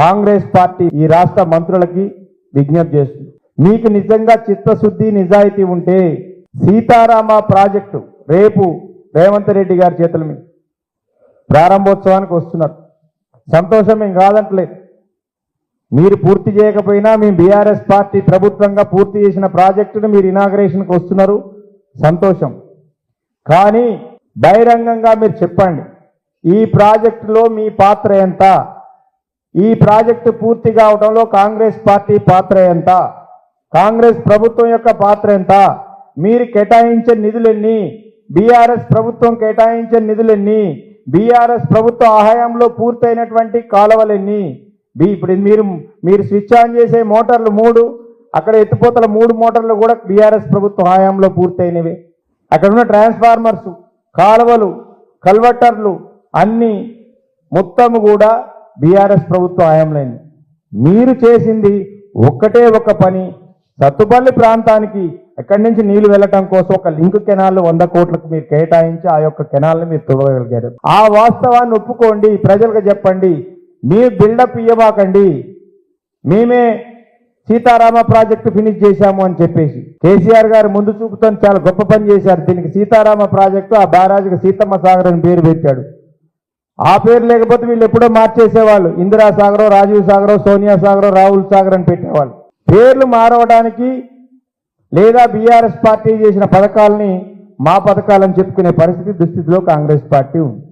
Congress party ఈ రాష్ట్ర మంత్రులకి విజ్ఞప్తి చేస్తుంది. మీకు నిజంగా చిత్తశుద్ధి నిజాయితీ ఉంటే సీతారామ ప్రాజెక్టు రేపు రేవంత్ రెడ్డి గారి చేతుల మీద ప్రారంభోత్సవానికి వస్తున్నారు. సంతోషం ఏం కాదంటలేదు. మీరు పూర్తి చేయకపోయినా మీ బీఆర్ఎస్ పార్టీ ప్రభుత్వంగా పూర్తి చేసిన ప్రాజెక్టును మీరు ఇనాగ్రేషన్కి వస్తున్నారు. సంతోషం. కానీ బహిరంగంగా మీరు చెప్పండి. ఈ ప్రాజెక్టులో మీ పాత్ర ఎంత? ఈ ప్రాజెక్టు పూర్తి కావడంలో కాంగ్రెస్ పార్టీ పాత్ర ఎంత? కాంగ్రెస్ ప్రభుత్వం యొక్క పాత్ర ఎంత? మీరు కేటాయించే నిధులెన్ని? బీఆర్ఎస్ ప్రభుత్వం కేటాయించే నిధులెన్ని? బీఆర్ఎస్ ప్రభుత్వ ఆహాయంలో పూర్తయినటువంటి కాలువలెన్ని? బి ఇప్పుడు మీరు మీరు స్విచ్ ఆన్ చేసే మోటార్లు మూడు అక్కడ ఎత్తిపోతల మూడు మోటార్లు కూడా బీఆర్ఎస్ ప్రభుత్వ హయాంలో పూర్తయినవి. అక్కడ ఉన్న ట్రాన్స్ఫార్మర్స్ కాలువలు కల్వర్టర్లు అన్నీ మొత్తము కూడా బీఆర్ఎస్ ప్రభుత్వం హయాంలైంది మీరు చేసింది ఒక్కటే ఒక పని సత్తుపల్లి ప్రాంతానికి ఎక్కడి నుంచి నీళ్ళు వెళ్ళటం కోసం ఒక లింక్ కెనాల్ వంద కోట్లకు మీరు కేటాయించి ఆ యొక్క కెనాల్ని మీరు తుడవగలిగారు. ఆ వాస్తవాన్ని ఒప్పుకోండి ప్రజలకు చెప్పండి మీరు బిల్డప్ ఇవ్వబాకండి మేమే సీతారామ ప్రాజెక్టు ఫినిష్ చేశాము అని చెప్పేసి. కేసీఆర్ గారు ముందు చూపుతో చాలా గొప్ప పని చేశారు. దీనికి సీతారామ ప్రాజెక్టు ఆ బారాజుకి సీతమ్మ సాగర్ అని పేరు పెట్టాడు. ఆ పేరు లేకపోతే వీళ్ళు ఎప్పుడో మార్చేసేవాళ్ళు. ఇందిరా సాగరో రాజీవ్ సాగరో సోనియా సాగరో రాహుల్ సాగర్ అని పెట్టేవాళ్ళు. పేర్లు మారవడానికి లేదా బీఆర్ఎస్ పార్టీ చేసిన పథకాలని మా పథకాలని చెప్పుకునే పరిస్థితి దుస్థితిలో కాంగ్రెస్ పార్టీ ఉంది.